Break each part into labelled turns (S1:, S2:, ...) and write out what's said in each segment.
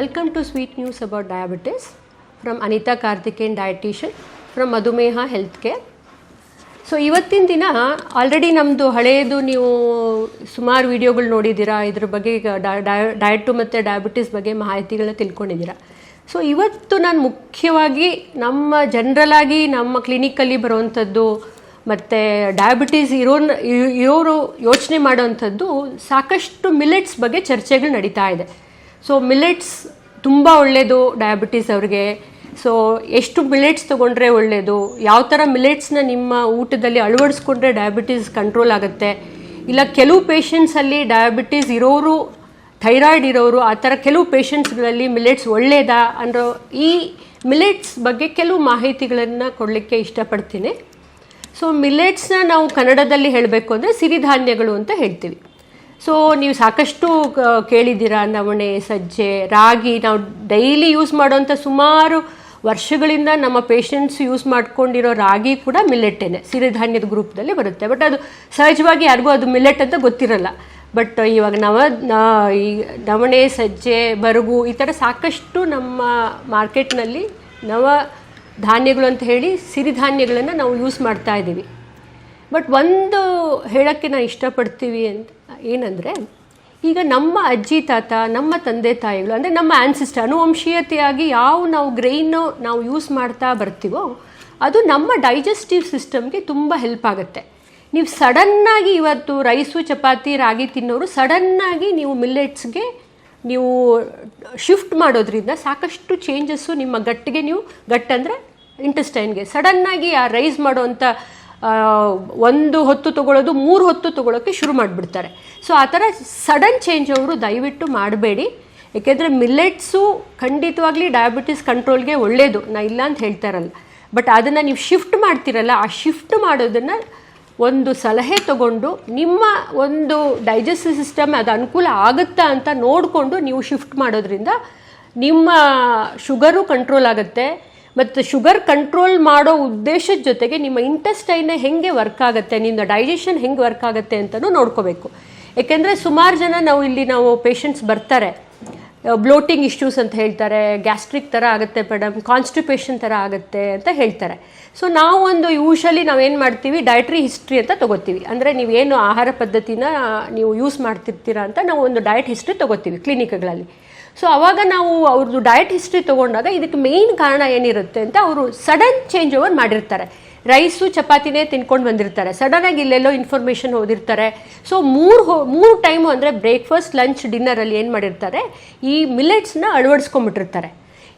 S1: Welcome to Sweet News about Diabetes from Anita Karthikeyan, dietitian, from Madhumeha Healthcare. So ಇವತ್ತಿನ ದಿನ already ನಮ್ಮದು ಹಳೆಯದು ನೀವು ಸುಮಾರು ವಿಡಿಯೋಗಳು ನೋಡಿದ್ದೀರಾ. ಇದ್ರ ಬಗ್ಗೆ ಡಯಟು ಮತ್ತು ಡಯಾಬಿಟಿಸ್ ಬಗ್ಗೆ ಮಾಹಿತಿಗಳನ್ನ ತಿಳ್ಕೊಂಡಿದ್ದೀರಾ. ಸೊ ಇವತ್ತು ನಾನು ಮುಖ್ಯವಾಗಿ ನಮ್ಮ ಜನರಲ್ ನಮ್ಮ ಕ್ಲಿನಿಕಲ್ಲಿ ಬರುವಂಥದ್ದು ಮತ್ತು ಡಯಾಬಿಟೀಸ್ ಇರೋ, ಇರೋರು ಯೋಚನೆ ಮಾಡೋವಂಥದ್ದು ಸಾಕಷ್ಟು ಮಿಲೆಟ್ಸ್ ಬಗ್ಗೆ ಚರ್ಚೆಗಳು ನಡೀತಾ ಇದೆ. ಸೊ ಮಿಲೆಟ್ಸ್ ತುಂಬ ಒಳ್ಳೆಯದು ಡಯಾಬಿಟೀಸ್ ಅವ್ರಿಗೆ. ಸೊ ಎಷ್ಟು ಮಿಲೆಟ್ಸ್ ತೊಗೊಂಡ್ರೆ ಒಳ್ಳೆಯದು ಯಾವ ಥರ ಮಿಲೆಟ್ಸ್ನ ನಿಮ್ಮ ಊಟದಲ್ಲಿ ಅಳವಡಿಸ್ಕೊಂಡ್ರೆ ಡಯಾಬಿಟೀಸ್ ಕಂಟ್ರೋಲ್ ಆಗುತ್ತೆ? ಇಲ್ಲ, ಕೆಲವು ಪೇಷಂಟ್ಸಲ್ಲಿ ಡಯಾಬಿಟೀಸ್ ಇರೋರು ಥೈರಾಯ್ಡ್ ಇರೋರು, ಆ ಥರ ಕೆಲವು ಪೇಷಂಟ್ಸ್ಗಳಲ್ಲಿ ಮಿಲೆಟ್ಸ್ ಒಳ್ಳೆಯದಾ ಅನ್ನೋ ಈ ಮಿಲೆಟ್ಸ್ ಬಗ್ಗೆ ಕೆಲವು ಮಾಹಿತಿಗಳನ್ನು ಕೊಡಲಿಕ್ಕೆ ಇಷ್ಟಪಡ್ತೀನಿ. ಸೊ ಮಿಲೆಟ್ಸ್ನ ನಾವು ಕನ್ನಡದಲ್ಲಿ ಹೇಳಬೇಕು ಅಂದರೆ ಸಿರಿಧಾನ್ಯಗಳು ಅಂತ ಹೇಳ್ತೀವಿ. ಸೊ ನೀವು ಸಾಕಷ್ಟು ಕೇಳಿದ್ದೀರ ನವಣೆ, ಸಜ್ಜೆ, ರಾಗಿ. ನಾವು ಡೈಲಿ ಯೂಸ್ ಮಾಡೋಂಥ ಸುಮಾರು ವರ್ಷಗಳಿಂದ ನಮ್ಮ ಪೇಷಂಟ್ಸ್ ಯೂಸ್ ಮಾಡ್ಕೊಂಡಿರೋ ರಾಗಿ ಕೂಡ ಮಿಲ್ಲೆಟ್ಟೇನೆ. ಸಿರಿಧಾನ್ಯದ ಗ್ರೂಪ್ದಲ್ಲಿ ಬರುತ್ತೆ. ಬಟ್ ಅದು ಸಹಜವಾಗಿ ಯಾರಿಗೂ ಅದು ಮಿಲ್ಲೆಟ್ ಅಂತ ಗೊತ್ತಿರಲ್ಲ. ಬಟ್ ಇವಾಗ ನವ ಈ ನವಣೆ, ಸಜ್ಜೆ, ಬರಗು ಈ ಥರ ಸಾಕಷ್ಟು ನಮ್ಮ ಮಾರ್ಕೆಟ್ನಲ್ಲಿ ನವ ಧಾನ್ಯಗಳು ಅಂತ ಹೇಳಿ ಸಿರಿಧಾನ್ಯಗಳನ್ನು ನಾವು ಯೂಸ್ ಮಾಡ್ತಾ ಇದ್ದೀವಿ. ಬಟ್ ಒಂದು ಹೇಳೋಕ್ಕೆ ನಾನು ಇಷ್ಟಪಡ್ತೀವಿ ಅಂತ ಏನಂದರೆ, ಈಗ ನಮ್ಮ ಅಜ್ಜಿ ತಾತ, ನಮ್ಮ ತಂದೆ ತಾಯಿಗಳು, ಅಂದರೆ ನಮ್ಮ ಆನ್ಸಿಸ್ಟರ್ ಅನುವಂಶೀಯತೆಯಾಗಿ ಯಾವ ನಾವು ಗ್ರೈನು ನಾವು ಯೂಸ್ ಮಾಡ್ತಾ ಬರ್ತೀವೋ, ಅದು ನಮ್ಮ ಡೈಜೆಸ್ಟಿವ್ ಸಿಸ್ಟಮ್ಗೆ ತುಂಬ ಹೆಲ್ಪ್ ಆಗುತ್ತೆ. ನೀವು ಸಡನ್ನಾಗಿ ಇವತ್ತು ರೈಸು ಚಪಾತಿ, ರಾಗಿ ತಿನ್ನೋರು ಸಡನ್ನಾಗಿ ನೀವು ಮಿಲ್ಲೆಟ್ಸ್ಗೆ ನೀವು ಶಿಫ್ಟ್ ಮಾಡೋದ್ರಿಂದ ಸಾಕಷ್ಟು ಚೇಂಜಸ್ಸು ನಿಮ್ಮ ಗಟ್ಟಿಗೆ ನೀವು, ಗಟ್ಟಂದರೆ ಇಂಟೆಸ್ಟೈನ್ಗೆ ಸಡನ್ನಾಗಿ ಆ ರೈಸ್ ಮಾಡೋವಂಥ ಒಂದು ಹೊತ್ತು ತಗೊಳ್ಳೋದು, ಮೂರು ಹೊತ್ತು ತಗೊಳ್ಳೋಕ್ಕೆ ಶುರು ಮಾಡಿಬಿಡ್ತಾರೆ. ಸೊ ಆ ಥರ ಸಡನ್ ಚೇಂಜ್ ಅವರು ದಯವಿಟ್ಟು ಮಾಡಬೇಡಿ. ಏಕೆಂದರೆ ಮಿಲ್ಲೆಟ್ಸು ಖಂಡಿತವಾಗ್ಲಿ ಡಯಾಬಿಟಿಸ್ ಕಂಟ್ರೋಲ್ಗೆ ಒಳ್ಳೆಯದು ನಾ ಇಲ್ಲ ಅಂತ ಹೇಳ್ತಾರಲ್ಲ ಬಟ್ ಅದನ್ನು ನೀವು ಶಿಫ್ಟ್ ಮಾಡ್ತಿರಲ್ಲ, ಆ ಶಿಫ್ಟ್ ಮಾಡೋದನ್ನು ಒಂದು ಸಲಹೆ ತಗೊಂಡು ನಿಮ್ಮ ಒಂದು ಡೈಜೆಸ್ಟಿವ್ ಸಿಸ್ಟಮ್ ಅದು ಅನುಕೂಲ ಆಗುತ್ತಾ ಅಂತ ನೋಡಿಕೊಂಡು ನೀವು ಶಿಫ್ಟ್ ಮಾಡೋದ್ರಿಂದ ನಿಮ್ಮ ಶುಗರು ಕಂಟ್ರೋಲ್ ಆಗುತ್ತೆ. ಮತ್ತು ಶುಗರ್ ಕಂಟ್ರೋಲ್ ಮಾಡೋ ಉದ್ದೇಶದ ಜೊತೆಗೆ ನಿಮ್ಮ ಇಂಟೆಸ್ಟೈನ್ ಹೆಂಗೆ ವರ್ಕ್ ಆಗುತ್ತೆ ನಿಮ್ಮ ಡೈಜೆಷನ್ ಹೆಂಗೆ ವರ್ಕ್ ಆಗುತ್ತೆ ಅಂತಲೂ ನೋಡ್ಕೋಬೇಕು. ಏಕೆಂದರೆ ಸುಮಾರು ಜನ ನಾವು ಇಲ್ಲಿ ನಾವು ಪೇಷಂಟ್ಸ್ ಬರ್ತಾರೆ. ಬ್ಲೋಟಿಂಗ್ ಇಶ್ಯೂಸ್ ಅಂತ ಹೇಳ್ತಾರೆ, ಗ್ಯಾಸ್ಟ್ರಿಕ್ ಥರ ಆಗುತ್ತೆ ಮೇಡಮ್, ಕಾನ್ಸ್ಟಿಪೇಷನ್ ಥರ ಆಗುತ್ತೆ ಅಂತ ಹೇಳ್ತಾರೆ. ಸೊ ನಾವು ಒಂದು ಯೂಶಲಿ ನಾವೇನು ಮಾಡ್ತೀವಿ, ಡಯಟ್ರಿ ಹಿಸ್ಟ್ರಿ ಅಂತ ತೊಗೋತೀವಿ. ಅಂದರೆ ನೀವೇನು ಆಹಾರ ಪದ್ಧತಿನ ನೀವು ಯೂಸ್ ಮಾಡ್ತಿರ್ತೀರಾ ಅಂತ ನಾವು ಒಂದು ಡಯಟ್ ಹಿಸ್ಟ್ರಿ ತೊಗೋತೀವಿ ಕ್ಲಿನಿಕ್ಗಳಲ್ಲಿ. ಸೊ ಅವಾಗ ನಾವು ಅವ್ರದ್ದು ಡಯಟ್ ಹಿಸ್ಟ್ರಿ ತೊಗೊಂಡಾಗ ಇದಕ್ಕೆ ಮೇಯ್ನ್ ಕಾರಣ ಏನಿರುತ್ತೆ ಅಂತ ಅವರು ಸಡನ್ ಚೇಂಜ್ ಓವರ್ ಮಾಡಿರ್ತಾರೆ. ರೈಸು ಚಪಾತಿನೇ ತಿನ್ಕೊಂಡು ಬಂದಿರ್ತಾರೆ. ಸಡನ್ನಾಗಿ ಇಲ್ಲೆಲ್ಲೋ ಇನ್ಫಾರ್ಮೇಷನ್ ಓದಿರ್ತಾರೆ. ಸೊ ಮೂರು ಹೋ, ಮೂರು ಟೈಮು ಅಂದರೆ ಬ್ರೇಕ್ಫಾಸ್ಟ್ ಲಂಚ್ ಡಿನ್ನರಲ್ಲಿ ಏನು ಮಾಡಿರ್ತಾರೆ? ಈ ಮಿಲೆಟ್ಸ್ನ ಅಳವಡಿಸ್ಕೊಂಬಿಟ್ಟಿರ್ತಾರೆ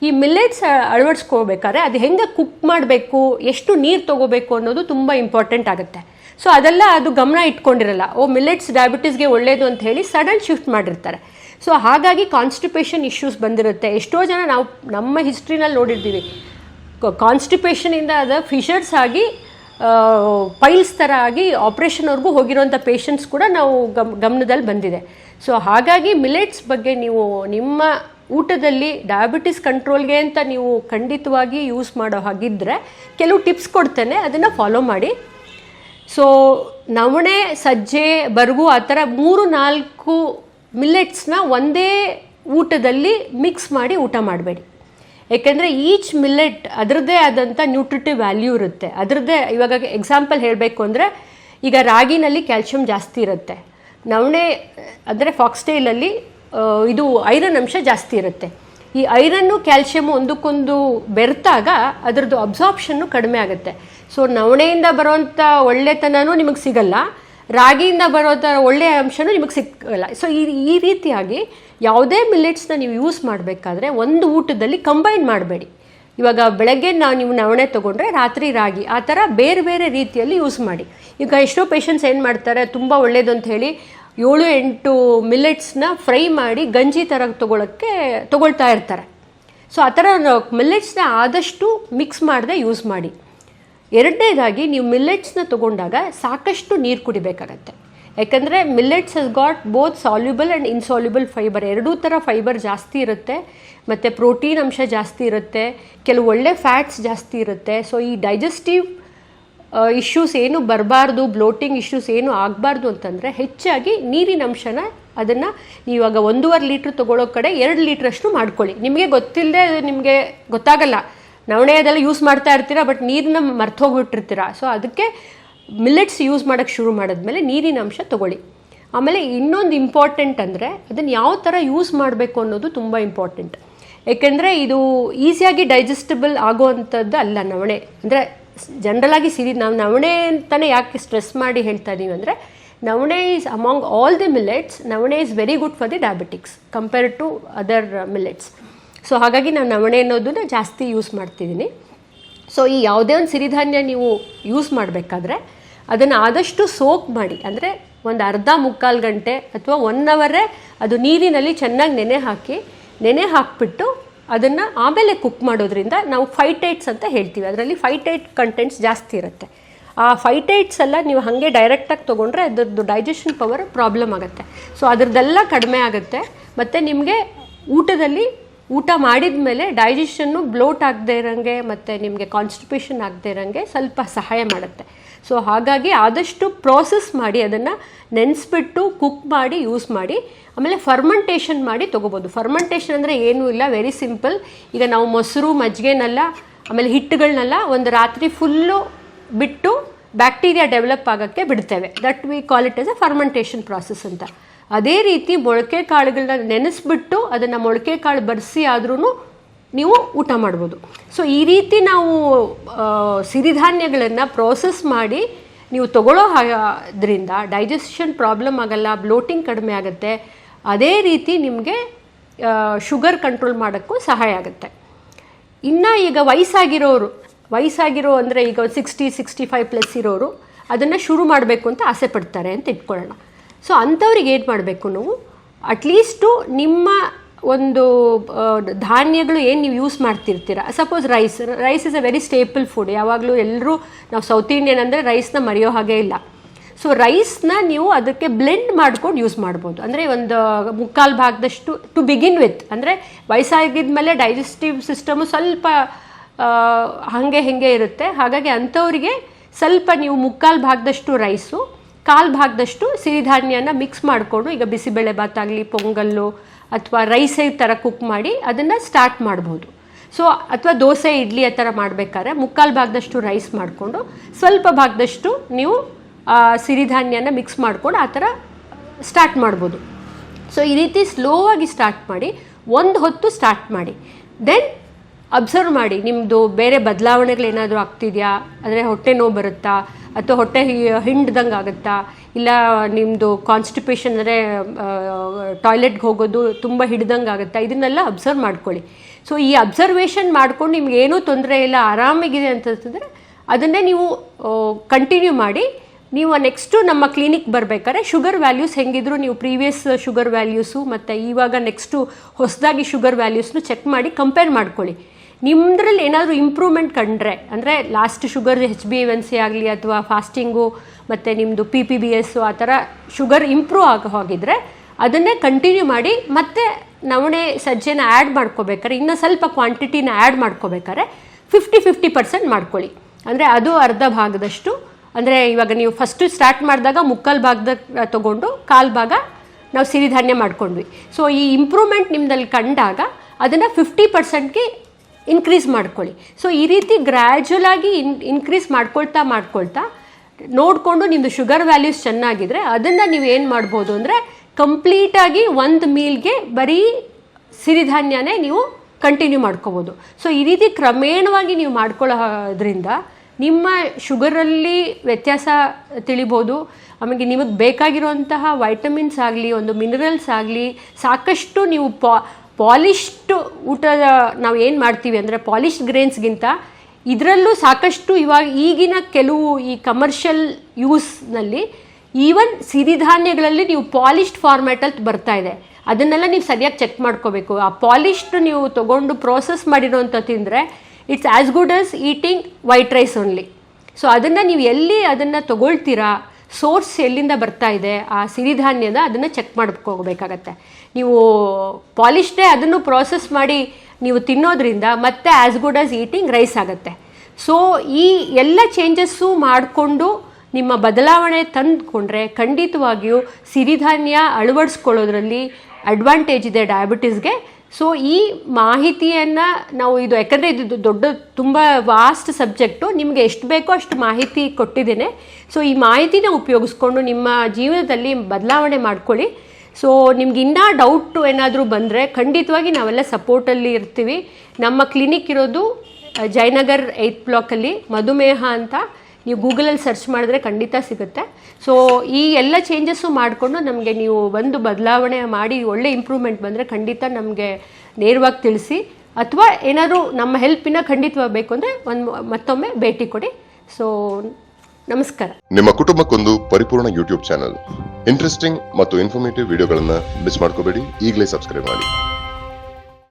S1: ಈ ಮಿಲ್ಲೆಟ್ಸ್ ಅಳವಡಿಸ್ಕೋಬೇಕಾದ್ರೆ ಅದು ಹೆಂಗೆ ಕುಕ್ ಮಾಡಬೇಕು, ಎಷ್ಟು ನೀರು ತೊಗೋಬೇಕು ಅನ್ನೋದು ತುಂಬ ಇಂಪಾರ್ಟೆಂಟ್ ಆಗುತ್ತೆ. ಸೊ ಅದೆಲ್ಲ ಅದು ಗಮನ ಇಟ್ಕೊಂಡಿರಲ್ಲ. ಓ ಮಿಲ್ಲೆಟ್ಸ್ ಡಯಾಬಿಟೀಸ್ಗೆ ಒಳ್ಳೆಯದು ಅಂತ ಹೇಳಿ ಸಡನ್ ಶಿಫ್ಟ್ ಮಾಡಿರ್ತಾರೆ. ಸೊ ಹಾಗಾಗಿ ಕಾನ್ಸ್ಟಿಪೇಷನ್ ಇಶ್ಯೂಸ್ ಬಂದಿರುತ್ತೆ. ಎಷ್ಟೋ ಜನ ನಾವು ನಮ್ಮ ಹಿಸ್ಟ್ರಿನಲ್ಲಿ ನೋಡಿರ್ತೀವಿ. ಕಾನ್ಸ್ಟಿಪೇಷನಿಂದ ಅದು ಫಿಶರ್ಸ್ ಆಗಿ ಪೈಲ್ಸ್ ಥರ ಆಗಿ ಆಪ್ರೇಷನ್ವರೆಗೂ ಹೋಗಿರೋಂಥ ಪೇಷಂಟ್ಸ್ ಕೂಡ ನಾವು ಗಮ್ ಗಮನದಲ್ಲಿ ಬಂದಿದೆ. ಸೊ ಹಾಗಾಗಿ ಮಿಲೆಟ್ಸ್ ಬಗ್ಗೆ ನೀವು ನಿಮ್ಮ ಊಟದಲ್ಲಿ ಡಯಾಬಿಟಿಸ್ ಕಂಟ್ರೋಲ್ಗೆ ಅಂತ ನೀವು ಖಂಡಿತವಾಗಿ ಯೂಸ್ ಮಾಡೋ ಹಾಗಿದ್ದರೆ ಕೆಲವು ಟಿಪ್ಸ್ ಕೊಡ್ತೇನೆ. ಅದನ್ನು ಫಾಲೋ ಮಾಡಿ. ಸೊ ನವಣೆ, ಸಜ್ಜೆ, ಬರಗು ಆ ಥರ ಮೂರು ನಾಲ್ಕು ಮಿಲ್ಲೆಟ್ಸ್ನ ಒಂದೇ ಊಟದಲ್ಲಿ ಮಿಕ್ಸ್ ಮಾಡಿ ಊಟ ಮಾಡಬೇಡಿ. ಯಾಕೆಂದರೆ ಈಚ್ ಮಿಲ್ಲೆಟ್ ಅದರದ್ದೇ ಆದಂಥ ನ್ಯೂಟ್ರಿಟಿವ್ ವ್ಯಾಲ್ಯೂ ಇರುತ್ತೆ. ಅದರದ್ದೇ ಇವಾಗ ಎಕ್ಸಾಂಪಲ್ ಹೇಳಬೇಕು ಅಂದರೆ ಈಗ ರಾಗಿನಲ್ಲಿ ಕ್ಯಾಲ್ಶಿಯಂ ಜಾಸ್ತಿ ಇರುತ್ತೆ. ನವಣೆ, ಅಂದರೆ ಫಾಕ್ಸ್ಟೈಲಲ್ಲಿ ಇದು ಐರನ್ ಅಂಶ ಜಾಸ್ತಿ ಇರುತ್ತೆ. ಈ ಐರನ್ನು ಕ್ಯಾಲ್ಶಿಯಮ್ ಒಂದಕ್ಕೊಂದು ಬೆರೆತಾಗ ಅದರದ್ದು ಅಬ್ಸಾರ್ಪ್ಷನ್ನು ಕಡಿಮೆ ಆಗುತ್ತೆ. ಸೊ ನವಣೆಯಿಂದ ಬರೋವಂಥ ಒಳ್ಳೆತನನೂ ನಿಮಗೆ ಸಿಗಲ್ಲ. ರಾಗಿಯಿಂದ ಬರೋ ಥರ ಒಳ್ಳೆಯ ಅಂಶನೂ ನಿಮಗೆ ಸಿಕ್ಕಲ್ಲ. ಸೊ ಈ ಈ ರೀತಿಯಾಗಿ ಯಾವುದೇ ಮಿಲ್ಲೆಟ್ಸ್ನ ನೀವು ಯೂಸ್ ಮಾಡಬೇಕಾದ್ರೆ ಒಂದು ಊಟದಲ್ಲಿ ಕಂಬೈನ್ ಮಾಡಬೇಡಿ. ಇವಾಗ ಬೆಳಗ್ಗೆ ನಾವು ನೀವು ನವಣೆ ತೊಗೊಂಡ್ರೆ ರಾತ್ರಿ ರಾಗಿ, ಆ ಥರ ಬೇರೆ ಬೇರೆ ರೀತಿಯಲ್ಲಿ ಯೂಸ್ ಮಾಡಿ. ಈಗ ಎಷ್ಟೋ ಪೇಷಂಟ್ಸ್ ಏನು ಮಾಡ್ತಾರೆ, ತುಂಬ ಒಳ್ಳೇದು ಅಂತ ಹೇಳಿ ಏಳು ಎಂಟು ಮಿಲ್ಲೆಟ್ಸ್ನ ಫ್ರೈ ಮಾಡಿ ಗಂಜಿ ಥರ ತೊಗೊಳಕ್ಕೆ ತೊಗೊಳ್ತಾ ಇರ್ತಾರೆ. ಸೊ ಆ ಥರ ಮಿಲ್ಲೆಟ್ಸ್ನ ಆದಷ್ಟು ಮಿಕ್ಸ್ ಮಾಡದೆ ಯೂಸ್ ಮಾಡಿ. ಎರಡನೇದಾಗಿ ನೀವು ಮಿಲ್ಲೆಟ್ಸ್ನ ತೊಗೊಂಡಾಗ ಸಾಕಷ್ಟು ನೀರು ಕುಡಿಬೇಕಾಗತ್ತೆ. ಯಾಕಂದರೆ millets has got both soluble and insoluble fiber ಎರಡೂ ಥರ ಫೈಬರ್ ಜಾಸ್ತಿ ಇರುತ್ತೆ, ಮತ್ತು ಪ್ರೋಟೀನ್ ಅಂಶ ಜಾಸ್ತಿ ಇರುತ್ತೆ, ಕೆಲವು ಒಳ್ಳೆ ಫ್ಯಾಟ್ಸ್ ಜಾಸ್ತಿ ಇರುತ್ತೆ. ಸೊ ಈ ಡೈಜೆಸ್ಟಿವ್ ಇಶ್ಯೂಸ್ ಏನು ಬರಬಾರ್ದು ಬ್ಲೋಟಿಂಗ್ ಇಶ್ಯೂಸ್ ಏನು ಆಗಬಾರ್ದು ಅಂತಂದರೆ ಹೆಚ್ಚಾಗಿ ನೀರಿನ ಅಂಶನ ಅದನ್ನು ನೀವಾಗ ಒಂದೂವರೆ ಲೀಟ್ರ್ ತೊಗೊಳ್ಳೋ ಕಡೆ ಎರಡು ಲೀಟ್ರಷ್ಟು ಮಾಡ್ಕೊಳ್ಳಿ. ನಿಮಗೆ ಗೊತ್ತಿಲ್ಲದೆ ನಿಮಗೆ ಗೊತ್ತಾಗಲ್ಲ. ನವಣೆ ಅದೆಲ್ಲ ಯೂಸ್ ಮಾಡ್ತಾ ಇರ್ತೀರಾ ಬಟ್ ನೀರನ್ನ ಮರ್ತೋಗ್ಬಿಟ್ಟಿರ್ತೀರ? ಸೊ ಅದಕ್ಕೆ ಮಿಲ್ಲೆಟ್ಸ್ ಯೂಸ್ ಮಾಡೋಕ್ಕೆ ಶುರು ಮಾಡಿದ್ಮೇಲೆ ನೀರಿನ ಅಂಶ ತೊಗೊಳ್ಳಿ. ಆಮೇಲೆ ಇನ್ನೊಂದು ಇಂಪಾರ್ಟೆಂಟ್ ಅಂದರೆ ಅದನ್ನು ಯಾವ ಥರ ಯೂಸ್ ಮಾಡಬೇಕು ಅನ್ನೋದು ತುಂಬ ಇಂಪಾರ್ಟೆಂಟ್ ಏಕೆಂದರೆ ಇದು ಈಸಿಯಾಗಿ ಡೈಜೆಸ್ಟಬಲ್ ಆಗೋವಂಥದ್ದು ಅಲ್ಲ ನವಣೆ. ಅಂದರೆ ಜನರಲಾಗಿ ಸಿರಿ, ನಾವು ನವಣೆ ಅಂತಲೇ ಯಾಕೆ ಸ್ಟ್ರೆಸ್ ಮಾಡಿ ಹೇಳ್ತಾ ಇದ್ದೀವಿ ಅಂದರೆ, ನವಣೆ is among all the millets ನವಣೆ is very good for the diabetics compared to other millets so ಹಾಗಾಗಿ ನಾನು ನವಣೆ ಅನ್ನೋದನ್ನ ಜಾಸ್ತಿ ಯೂಸ್ ಮಾಡ್ತಿದ್ದೀನಿ ಸೊ ಈ ಯಾವುದೇ ಒಂದು ಸಿರಿಧಾನ್ಯ ನೀವು ಯೂಸ್ ಮಾಡಬೇಕಾದ್ರೆ ಅದನ್ನು ಆದಷ್ಟು ಸೋಕ್ ಮಾಡಿ, ಅಂದರೆ ಒಂದು ಅರ್ಧ ಮುಕ್ಕಾಲು ಗಂಟೆ ಅಥವಾ ಒನ್ ಅವರೇ ಅದು ನೀರಿನಲ್ಲಿ ಚೆನ್ನಾಗಿ ನೆನೆ ಹಾಕಿ, ನೆನೆ ಹಾಕಿಬಿಟ್ಟು ಅದನ್ನು ಆಮೇಲೆ ಕುಕ್ ಮಾಡೋದ್ರಿಂದ ನಾವು ಫೈಟೈಟ್ಸ್ ಅಂತ ಹೇಳ್ತೀವಿ. ಅದರಲ್ಲಿ ಫೈಟೈಟ್ ಕಂಟೆಂಟ್ಸ್ ಜಾಸ್ತಿ ಇರುತ್ತೆ. ಆ ಫೈಟೈಟ್ಸ್ ಎಲ್ಲ ನೀವು ಹಾಗೆ ಡೈರೆಕ್ಟಾಗಿ ತೊಗೊಂಡ್ರೆ ಅದರದ್ದು ಡೈಜೆಷನ್ ಪವರ್ ಪ್ರಾಬ್ಲಮ್ ಆಗುತ್ತೆ. ಸೊ ಅದರದ್ದೆಲ್ಲ ಕಡಿಮೆ ಆಗುತ್ತೆ. ಮತ್ತು ನಿಮಗೆ ಊಟದಲ್ಲಿ ಊಟ ಮಾಡಿದ ಮೇಲೆ ಡೈಜೆಷನ್ನು ಬ್ಲೋಟ್ ಆಗದೆ ಇರೋಂಗೆ ಮತ್ತು ನಿಮಗೆ ಕಾನ್ಸ್ಟಿಪೇಷನ್ ಆಗದೆ ಇರೋಂಗೆ ಸ್ವಲ್ಪ ಸಹಾಯ ಮಾಡುತ್ತೆ. ಸೊ ಹಾಗಾಗಿ ಆದಷ್ಟು ಪ್ರೋಸೆಸ್ ಮಾಡಿ ಅದನ್ನು ನೆನೆಸ್ಬಿಟ್ಟು ಕುಕ್ ಮಾಡಿ ಯೂಸ್ ಮಾಡಿ. ಆಮೇಲೆ ಫರ್ಮೆಂಟೇಷನ್ ಮಾಡಿ ತೊಗೋಬೋದು. ಫರ್ಮೆಂಟೇಷನ್ ಅಂದರೆ ಏನೂ ಇಲ್ಲ ವೆರಿ ಸಿಂಪಲ್ ಈಗ ನಾವು ಮೊಸರು, ಮಜ್ಜಿಗೆನೆಲ್ಲ, ಆಮೇಲೆ ಹಿಟ್ಟುಗಳನ್ನೆಲ್ಲ ಒಂದು ರಾತ್ರಿ ಫುಲ್ಲು ಬಿಟ್ಟು ಬ್ಯಾಕ್ಟೀರಿಯಾ ಡೆವಲಪ್ ಆಗೋಕ್ಕೆ ಬಿಡ್ತೇವೆ. That we call it as a fermentation process ಅಂತ. ಅದೇ ರೀತಿ ಮೊಳಕೆ ಕಾಳುಗಳನ್ನ ನೆನೆಸ್ಬಿಟ್ಟು ಅದನ್ನು ಮೊಳಕೆ ಕಾಳು ಬರೆಸಿ ಆದ್ರೂ ನೀವು ಊಟ ಮಾಡ್ಬೋದು. ಸೊ ಈ ರೀತಿ ನಾವು ಸಿರಿಧಾನ್ಯಗಳನ್ನು ಪ್ರೋಸೆಸ್ ಮಾಡಿ ನೀವು ತಗೊಳ್ಳೋ ಅದರಿಂದ ಡೈಜೆಷನ್ ಪ್ರಾಬ್ಲಮ್ ಆಗಲ್ಲ ಬ್ಲೋಟಿಂಗ್ ಕಡಿಮೆ ಆಗುತ್ತೆ, ಅದೇ ರೀತಿ ನಿಮಗೆ ಶುಗರ್ ಕಂಟ್ರೋಲ್ ಮಾಡೋಕ್ಕೂ ಸಹಾಯ ಆಗುತ್ತೆ. ಇನ್ನು ಈಗ ವಯಸ್ಸಾಗಿರೋರು, ವಯಸ್ಸಾಗಿರೋ ಅಂದರೆ ಈಗ ಸಿಕ್ಸ್ಟಿ ಸಿಕ್ಸ್ಟಿ ಫೈವ್ ಪ್ಲಸ್ ಇರೋರು ಅದನ್ನು ಶುರು ಮಾಡಬೇಕು ಅಂತ ಆಸೆ ಪಡ್ತಾರೆ ಅಂತ ಇಟ್ಕೊಳ್ಳೋಣ. ಸೊ ಅಂಥವ್ರಿಗೆ ಏನು ಮಾಡಬೇಕು ನೀವು. ಅಟ್ಲೀಸ್ಟು ನಿಮ್ಮ ಒಂದು ಧಾನ್ಯಗಳು ಏನು ನೀವು use ಮಾಡ್ತಿರ್ತೀರ. Suppose rice rice is a very staple food ಯಾವಾಗಲೂ ಎಲ್ಲರೂ ನಾವು ಸೌತ್ ಇಂಡಿಯನ್ ಅಂದರೆ ರೈಸ್ನ ಮರೆಯೋ ಹಾಗೆ ಇಲ್ಲ. ಸೊ ರೈಸ್ನ ನೀವು ಅದಕ್ಕೆ ಬ್ಲೆಂಡ್ ಮಾಡ್ಕೊಂಡು ಯೂಸ್ ಮಾಡ್ಬೋದು. ಅಂದರೆ ಒಂದು ಮುಕ್ಕಾಲು ಭಾಗದಷ್ಟು ಟು ಬಿಗಿನ್ ವಿತ್ ಅಂದರೆ ವಯಸ್ಸಾಗಿದ ಮೇಲೆ ಡೈಜೆಸ್ಟಿವ್ ಸಿಸ್ಟಮು ಸ್ವಲ್ಪ ಹಾಗೆ ಹೀಗೆ ಇರುತ್ತೆ. ಹಾಗಾಗಿ ಅಂಥವ್ರಿಗೆ ಸ್ವಲ್ಪ ನೀವು ಮುಕ್ಕಾಲು ಭಾಗದಷ್ಟು ರೈಸು ಕಾಲು ಭಾಗದಷ್ಟು ಸಿರಿಧಾನ್ಯನ ಮಿಕ್ಸ್ ಮಾಡಿಕೊಂಡು, ಈಗ ಬಿಸಿಬೇಳೆ ಭಾತಾಗಲಿ ಪೊಂಗಲ್ಲು ಅಥವಾ ರೈಸೇ ಥರ ಕುಕ್ ಮಾಡಿ ಅದನ್ನು ಸ್ಟಾರ್ಟ್ ಮಾಡ್ಬೋದು. ಸೊ ಅಥವಾ ದೋಸೆ, ಇಡ್ಲಿ ಆ ಥರ ಮಾಡಬೇಕಾದ್ರೆ ಮುಕ್ಕಾಲು ಭಾಗದಷ್ಟು ರೈಸ್ ಮಾಡಿಕೊಂಡು, ಸ್ವಲ್ಪ ಭಾಗದಷ್ಟು ನೀವು ಸಿರಿಧಾನ್ಯನ ಮಿಕ್ಸ್ ಮಾಡ್ಕೊಂಡು ಆ ಥರ ಸ್ಟಾರ್ಟ್ ಮಾಡ್ಬೋದು. ಸೊ ಈ ರೀತಿ ಸ್ಲೋ ಆಗಿ ಸ್ಟಾರ್ಟ್ ಮಾಡಿ, ಒಂದು ಹೊತ್ತು ಸ್ಟಾರ್ಟ್ ಮಾಡಿ. ದೆನ್ ಅಬ್ಸರ್ವ್ ಮಾಡಿ ನಿಮ್ಮದು ಬೇರೆ ಬದಲಾವಣೆಗಳೇನಾದರೂ ಆಗ್ತಿದೆಯಾ? ಅಂದರೆ ಹೊಟ್ಟೆ ನೋವು ಬರುತ್ತಾ? ಅಥವಾ ಹೊಟ್ಟೆ ಹಿಂಡ್ದಂಗೆ ಆಗುತ್ತಾ? ಇಲ್ಲ ನಿಮ್ಮದು ಕಾನ್ಸ್ಟಿಪೇಷನ್ ಅಂದರೆ ಟಾಯ್ಲೆಟ್ಗೆ ಹೋಗೋದು ತುಂಬ ಹಿಡ್ದಂಗೆ ಆಗುತ್ತಾ? ಇದನ್ನೆಲ್ಲ ಅಬ್ಸರ್ವ್ ಮಾಡ್ಕೊಳ್ಳಿ. ಸೊ ಈ ಅಬ್ಸರ್ವೇಷನ್ ಮಾಡ್ಕೊಂಡು ನಿಮ್ಗೆ ಏನೂ ತೊಂದರೆ ಇಲ್ಲ, ಆರಾಮಾಗಿದೆ ಅಂತಂದರೆ ಅದನ್ನೇ ನೀವು ಕಂಟಿನ್ಯೂ ಮಾಡಿ, ನೀವು ನೆಕ್ಸ್ಟು ನಮ್ಮ ಕ್ಲಿನಿಕ್ ಬರಬೇಕಾದ್ರೆ ಶುಗರ್ ವ್ಯಾಲ್ಯೂಸ್ ಹೆಂಗಿದ್ರು ನೀವು ಪ್ರೀವಿಯಸ್ ಶುಗರ್ ವ್ಯಾಲ್ಯೂಸು ಮತ್ತು ಇವಾಗ ನೆಕ್ಸ್ಟು ಹೊಸದಾಗಿ ಶುಗರ್ ವ್ಯಾಲ್ಯೂಸ್ನು ಚೆಕ್ ಮಾಡಿ ಕಂಪೇರ್ ಮಾಡ್ಕೊಳ್ಳಿ. ನಿಮ್ಮದ್ರಲ್ಲಿ ಏನಾದರೂ ಇಂಪ್ರೂವ್ಮೆಂಟ್ ಕಂಡ್ರೆ, ಅಂದರೆ last sugar H B N C ಆಗಲಿ ಅಥವಾ ಫಾಸ್ಟಿಂಗು ಮತ್ತು ನಿಮ್ಮದು ಪಿ ಪಿ ಬಿ ಎಸ್ಸು ಆ ಥರ ಶುಗರ್ ಇಂಪ್ರೂವ್ ಆಗೋ ಹೋಗಿದ್ರೆ ಅದನ್ನೇ ಕಂಟಿನ್ಯೂ ಮಾಡಿ ಮತ್ತೆ ನವಣೆ ಸಜ್ಜೆನ ಆ್ಯಡ್ ಮಾಡ್ಕೋಬೇಕಾದ್ರೆ, ಇನ್ನೂ ಸ್ವಲ್ಪ ಕ್ವಾಂಟಿಟಿನ ಆ್ಯಡ್ ಮಾಡ್ಕೋಬೇಕಾದ್ರೆ ಫಿಫ್ಟಿ ಫಿಫ್ಟಿ ಪರ್ಸೆಂಟ್ ಮಾಡ್ಕೊಳ್ಳಿ. ಅಂದರೆ ಅದು ಅರ್ಧ ಭಾಗದಷ್ಟು. ಅಂದರೆ ಇವಾಗ ನೀವು ಫಸ್ಟು ಸ್ಟಾರ್ಟ್ ಮಾಡಿದಾಗ ಮುಕ್ಕಾಲು ಭಾಗದ ತೊಗೊಂಡು ಕಾಲು ಭಾಗ ನಾವು ಸಿರಿಧಾನ್ಯ ಮಾಡ್ಕೊಂಡ್ವಿ. ಸೊ ಈ ಇಂಪ್ರೂವ್ಮೆಂಟ್ ನಿಮ್ಮದಲ್ಲಿ ಕಂಡಾಗ ಅದನ್ನು ಫಿಫ್ಟಿ ಪರ್ಸೆಂಟ್ಗೆ ಇನ್ಕ್ರೀಸ್ ಮಾಡ್ಕೊಳ್ಳಿ. ಸೊ ಈ ರೀತಿ ಗ್ರ್ಯಾಜುವಲ್ ಆಗಿ ಇನ್ ಇನ್ಕ್ರೀಸ್ ಮಾಡ್ಕೊಳ್ತಾ ಮಾಡ್ಕೊಳ್ತಾ ನೋಡಿಕೊಂಡು ನಿಮ್ಮದು ಶುಗರ್ ವ್ಯಾಲ್ಯೂಸ್ ಚೆನ್ನಾಗಿದ್ರೆ ಅದನ್ನು ನೀವು ಏನು ಮಾಡ್ಬೋದು ಅಂದರೆ ಕಂಪ್ಲೀಟಾಗಿ ಒಂದು ಮೀಲ್ಗೆ ಬರೀ ಸಿರಿಧಾನ್ಯನೇ ನೀವು ಕಂಟಿನ್ಯೂ ಮಾಡ್ಕೋಬೋದು. ಸೊ ಈ ರೀತಿ ಕ್ರಮೇಣವಾಗಿ ನೀವು ಮಾಡ್ಕೊಳ್ಳೋದ್ರಿಂದ ನಿಮ್ಮ ಶುಗರಲ್ಲಿ ವ್ಯತ್ಯಾಸ ತಿಳಿಬೋದು. ಆಮೇಲೆ ನಿಮಗೆ ಬೇಕಾಗಿರುವಂತಹ ವೈಟಮಿನ್ಸ್ ಆಗಲಿ, ಒಂದು ಮಿನರಲ್ಸ್ ಆಗಲಿ, ಸಾಕಷ್ಟು ನೀವು ಪಾ ಪಾಲಿಶ್ಡ್ ಊಟದ ನಾವು ಏನು ಮಾಡ್ತೀವಿ ಅಂದರೆ ಪಾಲಿಶ್ಡ್ ಗ್ರೇನ್ಸ್ಗಿಂತ ಇದರಲ್ಲೂ ಸಾಕಷ್ಟು ಇವಾಗ ಈಗಿನ ಕೆಲವು ಈ ಕಮರ್ಷಿಯಲ್ ಯೂಸ್ನಲ್ಲಿ ಈವನ್ ಸಿರಿಧಾನ್ಯಗಳಲ್ಲಿ ನೀವು ಪಾಲಿಶ್ಡ್ ಫಾರ್ಮ್ಯಾಟಲ್ಲಿ ಬರ್ತಾ ಇದೆ. ಅದನ್ನೆಲ್ಲ ನೀವು ಸರಿಯಾಗಿ ಚೆಕ್ ಮಾಡ್ಕೋಬೇಕು. ಆ ಪಾಲಿಶ್ಡ್ ನೀವು ತೊಗೊಂಡು ಪ್ರೋಸೆಸ್ ಮಾಡಿರೋಂಥ ತಿಂದರೆ it's as good as eating white rice only so ಅದನ್ನು ನೀವು ಎಲ್ಲಿ ಅದನ್ನು ತೊಗೊಳ್ತೀರಾ ಸೋರ್ಸ್ ಎಲ್ಲಿಂದ ಬರ್ತಾ ಇದೆ, ಆ ಸಿರಿಧಾನ್ಯದ ಅದನ್ನು ಚೆಕ್ ಮಾಡ್ಕೋಬೇಕಾಗತ್ತೆ. ನೀವು ಪಾಲಿಶ್ಡೇ ಅದನ್ನು ಪ್ರೋಸೆಸ್ ಮಾಡಿ ನೀವು ತಿನ್ನೋದ್ರಿಂದ ಮತ್ತೆ as good as eating rice ಆಗುತ್ತೆ. ಸೊ ಈ ಎಲ್ಲ ಚೇಂಜಸ್ಸು ಮಾಡಿಕೊಂಡು ನಿಮ್ಮ ಬದಲಾವಣೆ ತಂದುಕೊಂಡ್ರೆ ಖಂಡಿತವಾಗಿಯೂ ಸಿರಿಧಾನ್ಯ ಅಳವಡಿಸ್ಕೊಳ್ಳೋದ್ರಲ್ಲಿ ಅಡ್ವಾಂಟೇಜ್ ಇದೆ ಡಯಾಬಿಟೀಸ್ಗೆ ಸೊ ಈ ಮಾಹಿತಿಯನ್ನು ನಾವು ಇದು ಯಾಕಂದರೆ ಇದು ದೊಡ್ಡ ತುಂಬ ವಾಸ್ಟ್ ಸಬ್ಜೆಕ್ಟು ನಿಮಗೆ ಎಷ್ಟು ಬೇಕೋ ಅಷ್ಟು ಮಾಹಿತಿ ಕೊಟ್ಟಿದ್ದೇನೆ. ಸೊ ಈ ಮಾಹಿತಿನ ಉಪಯೋಗಿಸ್ಕೊಂಡು ನಿಮ್ಮ ಜೀವನದಲ್ಲಿ ಬದಲಾವಣೆ ಮಾಡ್ಕೊಳ್ಳಿ. ಸೊ ನಿಮ್ಗೆ ಇನ್ನೂ ಡೌಟು ಏನಾದರೂ ಬಂದರೆ ಖಂಡಿತವಾಗಿ ನಾವೆಲ್ಲ ಸಪೋರ್ಟಲ್ಲಿ ಇರ್ತೀವಿ. ನಮ್ಮ ಕ್ಲಿನಿಕ್ ಇರೋದು ಜಯನಗರ್ ಏಯ್ತ್ ಬ್ಲಾಕಲ್ಲಿ ಮಧುಮೇಹ ಅಂತ ನೀವು ಗೂಗಲಲ್ಲಿ ಸರ್ಚ್ ಮಾಡಿದ್ರೆ ಖಂಡಿತ ಸಿಗುತ್ತೆ. ಸೊ ಈ ಎಲ್ಲ ಚೇಂಜಸ್ಸು ಮಾಡಿಕೊಂಡು ನಮಗೆ ನೀವು ಒಂದು ಬದಲಾವಣೆ ಮಾಡಿ, ಒಳ್ಳೆ ಇಂಪ್ರೂವ್ಮೆಂಟ್ ಬಂದರೆ ಖಂಡಿತ ನಮಗೆ ನೇರವಾಗಿ ತಿಳಿಸಿ. ಅಥವಾ ಏನಾದರೂ ನಮ್ಮ ಹೆಲ್ಪಿನ ಖಂಡಿತವಾಗಿ ಬೇಕು ಅಂದರೆ ಒಂದು ಮತ್ತೊಮ್ಮೆ ಭೇಟಿ ಕೊಡಿ. ಸೊ ನಮಸ್ಕಾರ.
S2: ನಿಮ್ಮ ಕುಟುಂಬಕ್ಕೊಂದು ಪರಿಪೂರ್ಣ ಯೂಟ್ಯೂಬ್ ಚಾನಲ್ ಇಂಟ್ರೆಸ್ಟಿಂಗ್ ಮತ್ತು ಇನ್ಫಾರ್ಮೇಟಿವ್ ವಿಡಿಯೋಗಳನ್ನ ಮಿಸ್ ಮಾಡ್ಕೋಬೇಡಿ. ಈಗಲೇ ಸಬ್ಸ್ಕ್ರೈಬ್ ಮಾಡಿ.